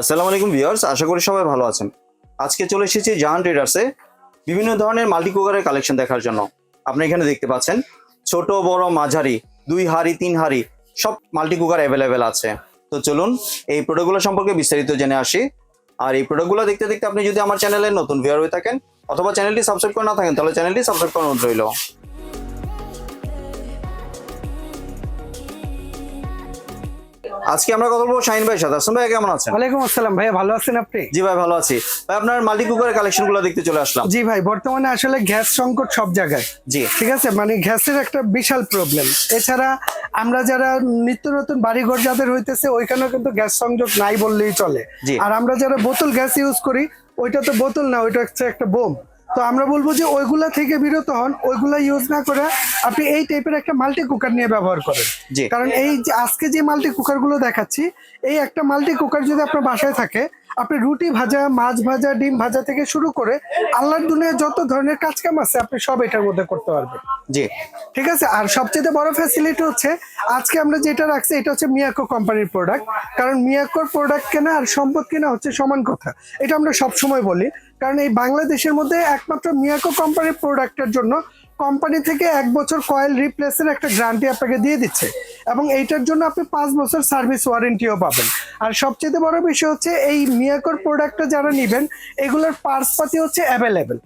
আসসালামু আলাইকুম ভিউয়ার্স, আশা করি সবাই ভালো আছেন। আজকে চলে এসেছি জাহান ট্রেডার্সে বিভিন্ন ধরনের মাল্টি কুকারের কালেকশন দেখার জন্য। আপনি এখানে দেখতে পাচ্ছেন, ছোট, বড়, মাঝারি, দুই হাড়ি, তিন হাড়ি, সব মাল্টি কুকার অ্যাভেলেবেল আছে। তো চলুন, এই প্রোডাক্টগুলো সম্পর্কে বিস্তারিত জেনে আসি। আর এই প্রোডাক্টগুলো দেখতে দেখতে আপনি যদি আমার চ্যানেলে নতুন ভিউয়ার হয়ে থাকেন, অথবা চ্যানেলটি সাবস্ক্রাইব করে না থাকেন, তাহলে চ্যানেলটি সাবস্ক্রাইব করানো রইল। আজকে আমরা কথা বলব শাহিন ভাই সাথে। আসুন ভাই কেমন আছেন? ওয়ালাইকুম আসসালাম ভাইয়া ভালো আছেন আপনি? জি ভাই ভালো আছি। ভাই আপনার মাল্টি কুকারের কালেকশনগুলো দেখতে চলে আসলাম। জি ভাই বর্তমানে আসলে গ্যাস সংকট সব জায়গায়। জি। ঠিক আছে? মানে গ্যাসের একটা বিশাল প্রবলেম এছাড়া আমরা যারা নিত্য নতুন বাড়িঘর যাদের হইতেছে ওইখানেও কিন্তু গ্যাস সংযোগ নাই বললেই চলে। আর আমরা যারা বোতল গ্যাস ইউজ করি ওইটা তো বোতল না ওইটা হচ্ছে একটা বোম। তো আমরা বলব যে ওইগুলা থেকে বিরত হন ওইগুলা ইউজ না করে আপনি এই টাইপের একটা মাল্টি কুকার নিয়ে ব্যবহার করেন। কারণ এই যে আজকে যে মাল্টি কুকারগুলো দেখাচ্ছি এই একটা মাল্টি কুকার যদি আপনার বাসায় থাকে আপনি রুটি ভাজা মাছ ভাজা ডিম ভাজা থেকে শুরু করে আল্লাহর দুনিয়া যত ধরনের কাজ কাম আছে আপনি সব এটার মধ্যে করতে পারবেন। জি। ঠিক আছে? আর সবচেয়ে বড় ফ্যাসিলিটি হচ্ছে আজকে আমরা যেটা রাখছি এটা হচ্ছে মিয়াকো কোম্পানির প্রোডাক্ট কারণ মিয়াকোর প্রোডাক্ট কেনা আর সম্পদ কেনা হচ্ছে সমান কথা। এটা আমরা সব সময় বলি। কারণ এই বাংলাদেশের মধ্যে একমাত্র মিয়াকো কোম্পানির প্রোডাক্টের জন্য কোম্পানি থেকে এক বছর কয়েল রিপ্লেসের একটা গ্যারান্টি আপনাকে দিয়ে দিচ্ছে। এবং এইটার জন্য আপনি পাঁচ বছর সার্ভিস ওয়ারেন্টিও পাবেন। আর সবচেয়ে বড় বিষয় হচ্ছে এই মিয়াকোর প্রোডাক্টটা যারা নেবেন এগুলোর পার্টস পাতি হচ্ছে অ্যাভেলেবেল।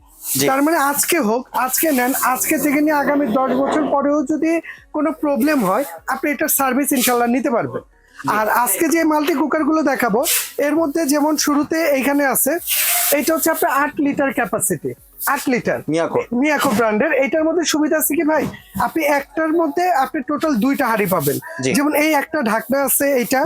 তার মানে আজকে হোক আজকে নেন আজকে থেকে নিয়ে আগামী দশ বছর পরেও যদি কোনো প্রবলেম হয় আপনি এটার সার্ভিস ইনশাল্লাহ নিতে পারবেন। আর আজকে যে মাল্টি কুকারগুলো দেখাবো এর মধ্যে যেমন শুরুতে এখানে আছে এটা হচ্ছে আপনার আট লিটার ক্যাপাসিটি আট লিটার। মিয়াকো। মিয়াকো ব্র্যান্ডের। এটার মধ্যে সুবিধা আছে কি ভাই? আপনি একটার মধ্যে আপনি টোটাল দুইটা হাড়ি পাবেন। যেমন এই একটা ঢাকনা আছে এইটা।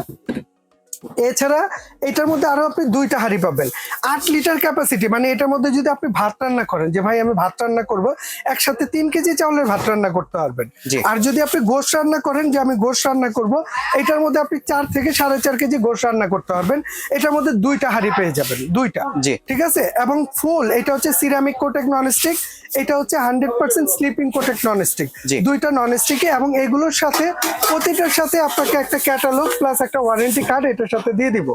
এছাড়া এটার মধ্যে আরও আপনি দুইটা হাঁড়ি পাবেন। আট লিটার ক্যাপাসিটি মানে এটার মধ্যে যদি আপনি ভাত রান্না করেন যে ভাই আমি ভাত রান্না করব একসাথে তিন কেজি চাউলের ভাত রান্না করতে পারবেন। আর যদি আপনি গোশ রান্না করেন যে আমি গোশ রান্না করব এটার মধ্যে আপনি চার থেকে সাড়ে চার কেজি গোশ রান্না করতে পারবেন। এটার মধ্যে দুইটা হাঁড়ি পেয়ে যাবেন দুইটা। ঠিক আছে? এবং ফুল এটা হচ্ছে সিরামিক কোটেক ননস্টিক এটা হচ্ছে হান্ড্রেড পার্সেন্ট স্লিপিং কোটেক ননস্টিক। দুইটা ননস্টিকে এবং এগুলোর সাথে প্রতিটার সাথে আপনাকে একটা ক্যাটালগ প্লাস একটা ওয়ারেন্টি কার্ড এটার সাথে দিয়ে দিব।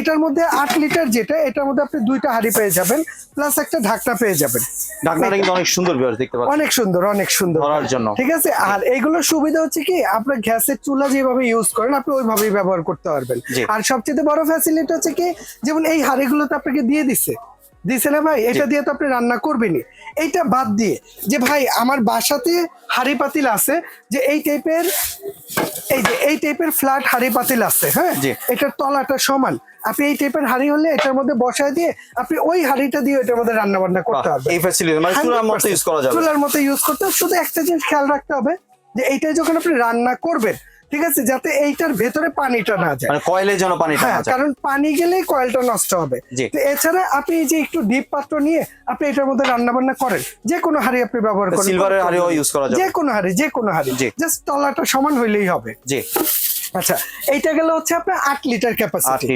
এটার মধ্যে আট লিটার যেটা এটার মধ্যে আপনি দুইটা হাড়ি পেয়ে যাবেন প্লাস একটা ঢাকনা পেয়ে যাবেন। ঢাকনাটা কিন্তু অনেক সুন্দর দেখতে পাচ্ছেন। অনেক সুন্দর অনেক সুন্দর। জন্য। ঠিক আছে? আর এইগুলো সুবিধা হচ্ছে কি আপনার গ্যাসের চুলা যেভাবে ইউজ করেন আপনি ওইভাবেই ব্যবহার করতে পারবেন। আর সবচেয়ে বড় ফ্যাসিলিটি হচ্ছে কি যেমন এই হাড়িগুলো তো আপনাকে দিয়ে দিছে। দিছে না ভাই? এটা দিয়ে তো আপনি রান্না করবেনই। এইটা বাদ দিয়ে যে ভাই আমার বাসাতে হাঁড়ি পাতিল আছে যে এই টাইপের এই যে এই টাইপের ফ্ল্যাট হাঁড়ি পাতিল আছে হ্যাঁ। এটার তলাটা সমান। আপনি এই টাইপের হাঁড়ি হলে এটার মধ্যে বসায় দিয়ে আপনি ওই হাঁড়িটা দিয়ে এটার মধ্যে রান্না বান্না করতে পারবেন এই ফ্যাসিলিটি মানে চুলার মতো ইউজ করা যাবে। চুলার মতো ইউজ করতে হবে। শুধু একটা জিনিস খেয়াল রাখতে হবে যে এইটাই যখন আপনি রান্না করবেন ঠিক আছে? যাতে এইটার ভেতরে পানিটা না যায়। মানে কয়েলের জন্য পানিটা হ্যাঁ না যায়। কারণ পানি গেলেই কয়েলটা নষ্ট হবে। তো এছাড়া আপনি যে একটু ডিপ পাত্র নিয়ে আপনি এটার মধ্যে রান্না বান্না করেন যে কোনো হাড়ি আপনি ব্যবহার করেন সিলভারের হাড়িও ইউজ করা যায় যে কোনো হাড়ি যে কোনো হাড়ি। জাস্ট তলাটা সমান হইলেই হবে। জি। আচ্ছা এইটা গেল হচ্ছে আপনার আট লিটার ক্যাপাসিটি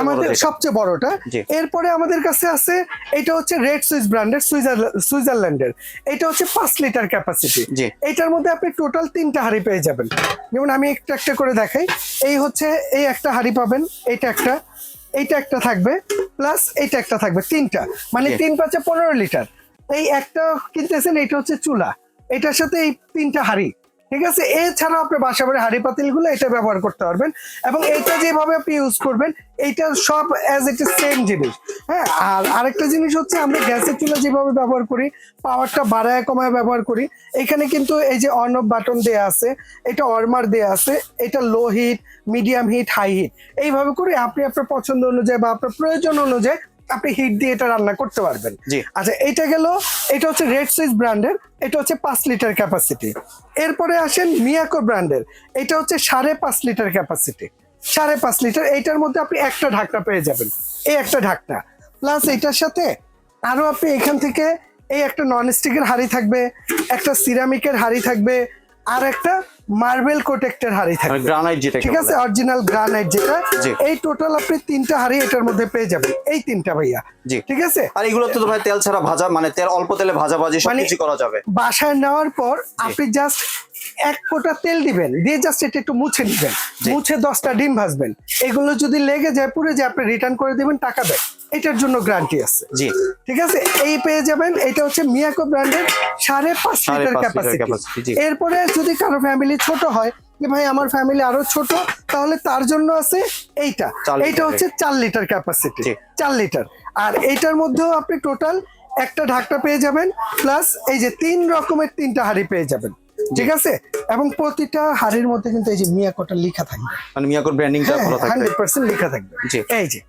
আমাদের সবচেয়ে বড়টা। এরপরে আমাদের কাছে আছে এটা হচ্ছে রেড সুইস ব্র্যান্ডের সুইজারল্যান্ডের এটা হচ্ছে পাঁচ লিটার ক্যাপাসিটি এটার মধ্যে আপনি টোটাল তিনটা হাড়ি পেয়ে যাবেন। যেমন আমি একটা একটা করে দেখাই। এই হচ্ছে এই একটা হাড়ি পাবেন এইটা একটা এইটা একটা থাকবে প্লাস এইটা একটা থাকবে তিনটা। মানে তিন পাঁচে পনেরো লিটার। এই একটা কিনতেছেন এইটা হচ্ছে চুলা। এটার সাথে এই তিনটা হাড়ি। ঠিক আছে? এছাড়াও আপনি বাসা বাড়ি হাড়ি পাতিলগুলো এটা ব্যবহার করতে পারবেন এবং এটা যেভাবে আপনি ইউজ করবেন, এইটা সব অ্যাজ ইট ইজ সেম জিনিস। হ্যাঁ? আর আরেকটা জিনিস হচ্ছে আমরা গ্যাসের চুলা যেভাবে ব্যবহার করি পাওয়ারটা বাড়ায় কমায় ব্যবহার করি, এখানে কিন্তু এই যে অন অফ বাটন দেয়া আছে, এটা অর্মার দেয়া আছে, এটা low heat medium heat high heat এইভাবে করে আপনি আপনার পছন্দ অনুযায়ী বা আপনার প্রয়োজন অনুযায়ী আপনি হিট দিয়ে এটা রান্না করতে পারবেন। আচ্ছা এটা গেল এটা হচ্ছে রেড সুইস ব্র্যান্ডের এটা হচ্ছে পাঁচ লিটার ক্যাপাসিটি এরপরে আসেন মিয়াকো ব্র্যান্ডের এটা হচ্ছে সাড়ে পাঁচ লিটার ক্যাপাসিটি সাড়ে পাঁচ লিটার এইটার মধ্যে আপনি একটা ঢাকনা পেয়ে যাবেন। এই একটা ঢাকনা। প্লাস এটার সাথে আরও আপনি এখান থেকে এই একটা নন স্টিকের হাড়ি থাকবে একটা সিরামিকের হাড়ি থাকবে আর একটা মার্বেল কোটেক্টের হাড়ি মানে থাকবে গ্রানাইট যেটা ঠিক আছে? অরিজিনাল গ্রানাইট যেটা। এই টোটাল আপনি তিনটা হাড়ি এটার মধ্যে পেয়ে যাবেন। এই তিনটা ভাইয়া। জি। ঠিক আছে? আর এগুলো তো ভাই তেল ছাড়া ভাজা মানে তেল অল্প তেলে ভাজা ভাজি মানে- সবকিছু করা যাবে। বাসায় নেওয়ার পর আপনি জাস্ট এক ফোঁটা তেল দিবেন। দিয়ে জাস্ট এটা একটু মুছে নিবেন। মুছে দশটা ডিম ভাজবেন। এগুলো যদি লেগে যায় পুরো যে আপনি রিটার্ন করে দিবেন টাকা ব্যাক এটার জন্য গ্যারান্টি আছে। জি। ঠিক আছে? এই পেয়ে যাবেন এটা হচ্ছে মিয়াকো ব্র্যান্ডের সাড়ে পাঁচ লিটার ক্যাপাসিটি এরপরে যদি কারও ফ্যামিলি ছোট হয় যে ভাই আমার ফ্যামিলি আরও ছোট তাহলে তার জন্য আছে এইটা। এইটা হচ্ছে চার লিটার ক্যাপাসিটি। চার লিটার। আর এইটার মধ্যেও আপনি টোটাল একটা ঢাকটা পেয়ে যাবেন প্লাস এই যে তিন রকমের তিনটা হাড়ি পেয়ে যাবেন। ঠিক আছে? এবং প্রতিটা হাড়ির মধ্যে কিন্তু এই যে মিয়াকোটা লেখা থাকবে। মানে মিয়াকোর ব্র্যান্ডিংটা ভালো থাকবে। হান্ড্রেড পার্সেন্ট লেখা থাকবে। জি। এই যে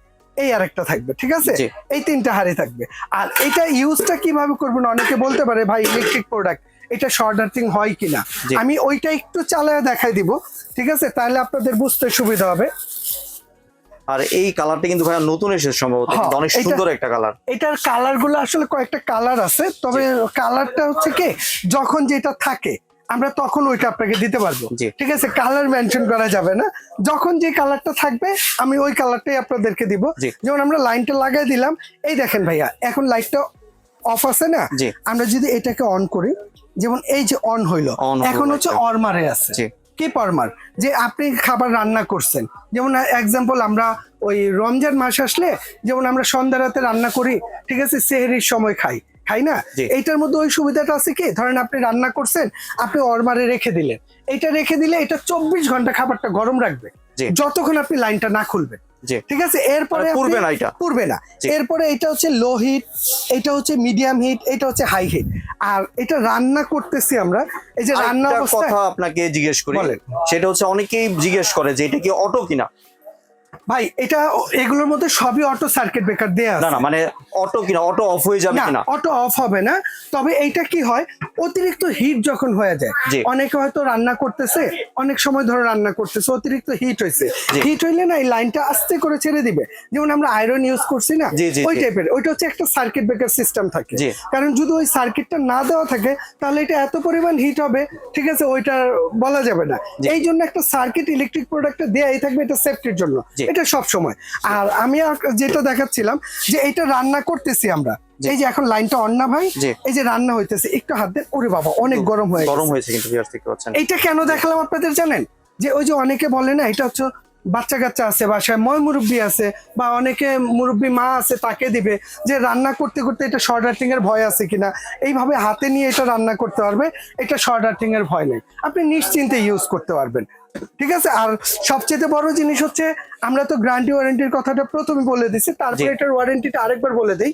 এই আরেকটা থাকবে ঠিক আছে? এই তিনটা হাড়ি থাকবে। আর এটা ইউজটা কীভাবে করবেন? অনেকে বলতে পারে ভাই ইলেকট্রিক প্রোডাক্ট এটা শর্ট আর্থিং হয় কিনা? আমি ওইটা একটু চালায় দেখাই দিব ঠিক আছে? তাহলে আপনাদের বুঝতে সুবিধা হবে। আর এই কালারটা কিন্তু ভাইয়া নতুন এসেছে সম্ভবত হ্যাঁ, অনেক সুন্দর একটা কালার এটার কালারগুলো আসলে কয়েকটা কালার আছে তবে কালারটা হচ্ছে কি যখন যেটা থাকে আমরা তখন ওইটা আপনাকে দিতে পারব। ঠিক আছে? কালার মেনশন করা যাবে না। যখন যে কালারটা থাকবে আমি ওই কালারটাই আপনাদেরকে দিব। যেমন আমরা লাইনটা লাগাই দিলাম এই দেখেন ভাইয়া এখন লাইটটা অফ আছে না? আমরা যদি এটাকে অন করি যেমন এই যে অন হইল এখন হচ্ছে। অরমারে আছে। কি পরমার যে আপনি খাবার রান্না করছেন যেমন এক্সাম্পল আমরা ওই রমজান মাস আসলে যেমন আমরা সন্ধ্যা রাতে রান্না করি ঠিক আছে? সেহরির সময় খাই। খাই না? জি। এইটার মধ্যে ওই সুবিধাটা আছে কি? ধরেন আপনি রান্না করছেন আপনি অরমারে রেখে দিলেন। এটা রেখে দিলে এটা চব্বিশ ঘণ্টা খাবারটা গরম রাখবে। যতক্ষণ আপনি লাইনটা না খুলবেন। ঠিক আছে? এরপরে মানে পুড়বে না এটা? পুড়বে না। এরপরে এটা হচ্ছে লো হিট এটা হচ্ছে মিডিয়াম হিট এটা হচ্ছে হাই হিট আর এটা রান্না করতেছি আমরা। এই যে রান্না কথা আপনাকে জিজ্ঞেস করি। বলেন। সেটা হচ্ছে অনেকেই জিজ্ঞেস করে যে এটা কি অটো কিনা? ভাই এটা এগুলোর মধ্যে সবই অটো সার্কিট ব্রেকার দেয়া না না মানে অটো কিনা অটো অফ হয়ে যাবে কিনা? অটো অফ হবে না। তবে এইটা কি হয় অতিরিক্ত হিট যখন হয়ে যায়। অনেকে হয়তো রান্না করতেছে অনেক সময় ধরে রান্না করতেছে অতিরিক্ত হিট হয়েছে হিট হইলে না এই লাইনটা আস্তে করে ছেড়ে দিবে। যেমন আমরা আয়রন ইউজ করছি না ওই টাইপের ওইটা হচ্ছে একটা সার্কিট ব্রেকার সিস্টেম থাকে। কারণ যদি ওই সার্কিটটা না দেওয়া থাকে তাহলে এটা এত পরিমাণ হিট হবে ঠিক আছে ওইটা বলা যাবে না। এই জন্য একটা সার্কিট ইলেকট্রিক প্রোডাক্টটা দেয়াই থাকবে এটা সেফটির জন্য। এটা সব সময়। আর আমি যেটা দেখাচ্ছিলাম যে এটা রান্না করতেছি আমরা। এই যে এখন লাইনটা অন না ভাই? এই যে রান্না হইতেছে একটু হাত দেন। ওরে বাবা অনেক গরম হয়ে গরম হয়েছে কিন্তু এইটা কেন দেখালাম আপনাদের জানেন? যে ওই যে অনেকে বলে না এটা হচ্ছে বাচ্চা কাচ্চা আছে বাসায় ময় মুরব্বী আছে বা অনেকে মুরব্বী মা আছে তাকে দিবে। যে রান্না করতে করতে এটা শর্ট আর্টিং এর ভয় আছে কিনা এইভাবে হাতে নিয়ে এটা রান্না করতে পারবে এটা শর্ট আর্টিং এর ভয় নেই। আপনি নিশ্চিন্তে ইউজ করতে পারবেন। ঠিক আছে? আর সবচেয়ে বড় জিনিস হচ্ছে আমরা তো গ্যারান্টি ওয়ারেন্টির কথাটা প্রথমে বলে দিছি তারপরে এটার ওয়ারেন্টিটা আরেকবার বলে দিই।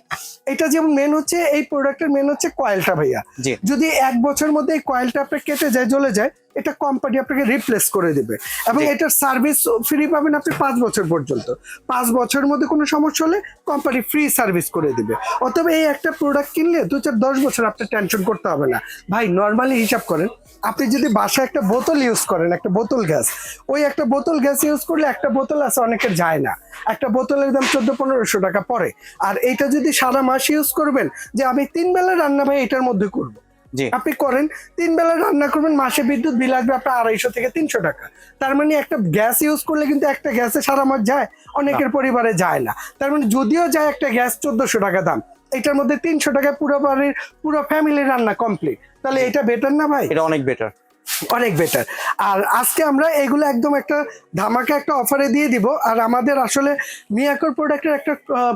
এটা যেমন মেন হচ্ছে এই প্রোডাক্টের মেন হচ্ছে কয়েলটা ভাইয়া। যদি এক বছর মধ্যে এই কয়েলটা আপনার কেটে যায় জ্বলে যায় এটা কোম্পানি আপনাকে রিপ্লেস করে দিবে। এবং এটার সার্ভিস ফ্রি পাবেন আপনি পাঁচ বছর পর্যন্ত। পাঁচ বছরের মধ্যে কোনো সমস্যা হলে কোম্পানি ফ্রি সার্ভিস করে দিবে। অথবা এই একটা প্রোডাক্ট কিনলে দু চার দশ বছর আপনার টেনশন করতে হবে না। ভাই নর্মালি হিসাব করেন আপনি যদি বাসায় একটা বোতল ইউজ করেন একটা বোতল গ্যাস ওই একটা বোতল গ্যাস ইউজ করলে একটা বোতল আছে অনেকের যায় না। একটা বোতলের দাম চোদ্দ পনেরোশো টাকা পড়ে। আর এটা যদি সারা মাস ইউজ করবেন যে আমি তিন বেলা রান্না ভাই এটার মধ্যে করব। আপনি করেন তিন বেলা রান্না করবেন মাসে বিদ্যুৎ বিল আসবে আপনার আড়াইশো থেকে তিনশো টাকা। তার মানে একটা গ্যাস ইউজ করলে কিন্তু একটা গ্যাসে সারা মাস যায় অনেকের পরিবারে যায় না। তার মানে যদিও যায় একটা গ্যাস চোদ্দশো টাকা দাম এটার মধ্যে তিনশো টাকায় পুরো বাড়ির পুরো ফ্যামিলির রান্না কমপ্লিট তাহলে এটা বেটার না ভাই? এটা অনেক বেটার অনেক বেটার আর আজকে আমরা এগুলো একদম একটা ধামাকা একটা অফারে দিয়ে দিব। আর আমাদের আসলে মিয়াকর প্রোডাক্টের একটা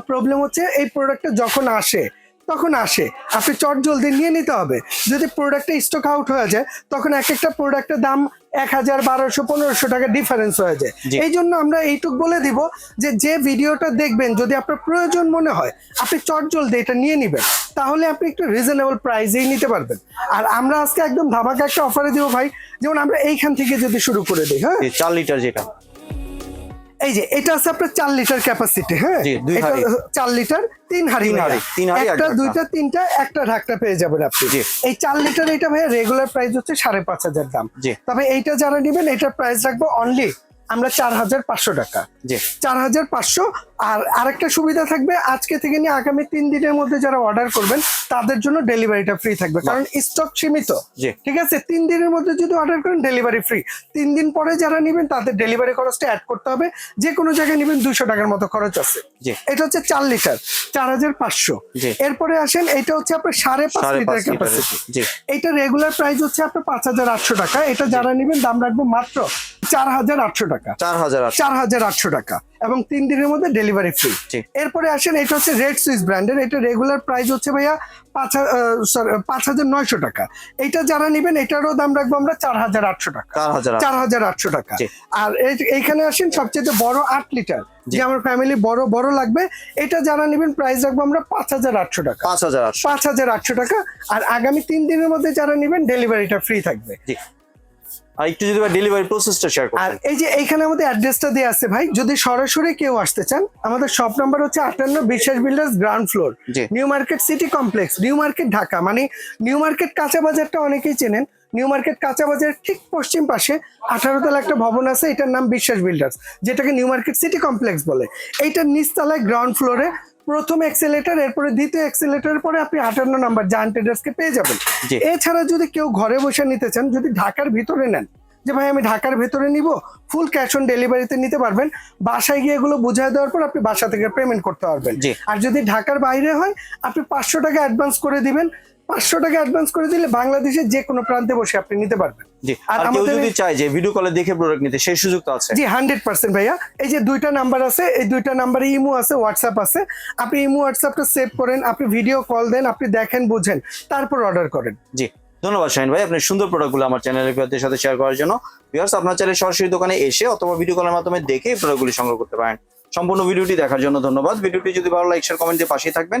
প্রবলেম হচ্ছে এই প্রোডাক্টটা যখন আসে, তখন আসে। আপনি চট জলদি নিয়ে নিতে হবে। যদি প্রোডাক্টটা স্টক আউট হয়ে যায়, তখন এক একটা প্রোডাক্টের দাম এক হাজার বারোশো পনেরোশো টাকা ডিফারেন্স হয়ে যায়। এই জন্য আমরা এইটুক বলে দিব যে যে ভিডিওটা দেখবেন যদি আপনার প্রয়োজন মনে হয় আপনি চট জলদি এটা নিয়ে নেবেন তাহলে আপনি একটু রিজনেবল প্রাইসেই নিতে পারবেন। আর আমরা আজকে একদম ধামাকা একটা অফারে দিব ভাই। যেমন আমরা এইখান থেকে যদি শুরু করে দিই হ্যাঁ? চার লিটার যেটা। এই যে এটা আছে আপনার চার লিটার ক্যাপাসিটি হ্যাঁ? এটা চার লিটার তিন হাড়ি একটা দুইটা তিনটা একটা ঢাকটা পেয়ে যাবেন আপনি। এই চার লিটার এটা ভাইয়া রেগুলার প্রাইস হচ্ছে সাড়ে পাঁচ হাজার দাম। তবে এইটা যারা নেবেন এটার প্রাইস রাখব অনলি আমরা চার হাজার পাঁচশো টাকা। চার হাজার পাঁচশো আর আরেকটা সুবিধা থাকবে আজকে থেকে নিয়ে আগামী তিন দিনের মধ্যে যারা অর্ডার করবেন তাদের জন্য ডেলিভারিটা ফ্রি থাকবে। কারণ স্টক সীমিত। ঠিক আছে? তিন দিনের মধ্যে যদি অর্ডার করেন ডেলিভারি ফ্রি তিন দিন পরে যারা নেবেন তাদের ডেলিভারি খরচটা অ্যাড করতে হবে। যে কোনো জায়গায় নেবেন দুশো টাকার মতো খরচ আছে। এটা হচ্ছে চার লিটার চার হাজার পাঁচশো। এরপরে আসেন এটা হচ্ছে আপনার সাড়ে পাঁচ লিটার ক্যাপাসিটি এটা রেগুলার প্রাইস হচ্ছে আপনার পাঁচ হাজার আটশো টাকা। এটা যারা নেবেন দাম রাখব মাত্র চার হাজার আটশো টাকা। চার হাজার চার হাজার আটশো টাকা। এবং তিন দিনের মধ্যে ডেলিভারি ফ্রি এরপরে আসেন এটা হচ্ছে রেড সুইস ব্র্যান্ডের এটা রেগুলার প্রাইস হচ্ছে ভাইয়া পাঁচ পাঁচ হাজার নয়শো টাকা। এটা যারা নেবেন এটারও দাম রাখব আমরা চার হাজার আটশো টাকা। চার হাজার আটশো টাকা। আর এইখানে আসেন সবচেয়ে বড় আট লিটার যে আমার ফ্যামিলি বড় বড় লাগবে এটা যারা নেবেন প্রাইস রাখব আমরা পাঁচ হাজার আটশো টাকা। পাঁচ হাজার পাঁচ হাজার আটশো টাকা। আর আগামী তিন দিনের মধ্যে যারা নেবেন ডেলিভারিটা ফ্রি থাকবে। আর একটু যদি ডেলিভারি প্রসেসটা শেয়ার আর এই যে এইখানে আমাদের অ্যাড্রেসটা দেওয়া আছে ভাই যদি সরাসরি কেউ আসতে চান আমাদের শপ নাম্বার হচ্ছে আটান্ন Biswas builders ground floor new market city complex new market Dhaka মানে নিউ মার্কেট কাঁচা বাজারটা অনেকেই চেনেন। নিউ মার্কেট কাঁচা বাজার ঠিক পশ্চিম পাশে আঠারো তলা একটা ভবন আছে এটার নাম বিশ্বাস বিল্ডার্স যেটাকে নিউ মার্কেট সিটি কমপ্লেক্স বলে। এইটার নিচতলায় গ্রাউন্ড ফ্লোরে প্রথম এক্সেলেটার এরপরে দ্বিতীয় এক্সেলেটারের পরে আপনি আটান্ন নাম্বার জান ট্রেডার্সকে পেয়ে যাবেন। এছাড়া যদি কেউ ঘরে বসে নিতে চান যদি ঢাকার ভিতরে নেন যে ভাই আমি ঢাকার ভেতরে নিব ফুল ক্যাশ অন ডেলিভারিতে নিতে পারবেন। বাসায় গিয়ে এগুলো বুঝিয়ে দেওয়ার পর আপনি বাসা থেকে পেমেন্ট করতে পারবেন। আর যদি ঢাকার বাইরে হয় আপনি পাঁচশো টাকা অ্যাডভান্স করে দিবেন। পাঁচশো টাকা অ্যাডভান্স করে দিলে বাংলাদেশের যে কোনো প্রান্তে বসে আপনি নিতে পারবেন। আর কেউ যদি চায় যে ভিডিও কলে দেখে প্রোডাক্ট নিতে সেই সুযোগ তো আছে। জি হান্ড্রেড পার্সেন্ট ভাইয়া। এই যে দুইটা নাম্বার আছে এই দুইটা নাম্বারে ইমো আছে হোয়াটসঅ্যাপ আছে। আপনি ইমো হোয়াটসঅ্যাপটা সেভ করেন আপনি ভিডিও কল দেন আপনি দেখেন বুঝেন তারপর অর্ডার করেন। জি ধন্যবাদ শাহিন ভাই। আপনি সুন্দর প্রোডাক্টগুলো আমার চ্যানেলের ভিউয়ারদের সাথে শেয়ার করার জন্য। ভিউয়ার্স আপনার চাইলে সরাসরি দোকানে এসে অথবা ভিডিও কলের মাধ্যমে দেখে এই প্রোডাক্টগুলি সংগ্রহ করতে পারেন। সম্পূর্ণ ভিডিওটি দেখার জন্য ধন্যবাদ। ভিডিওটি যদি ভালো লাইক শেয়ার কমেন্ট দিয়ে পাশেই থাকবেন।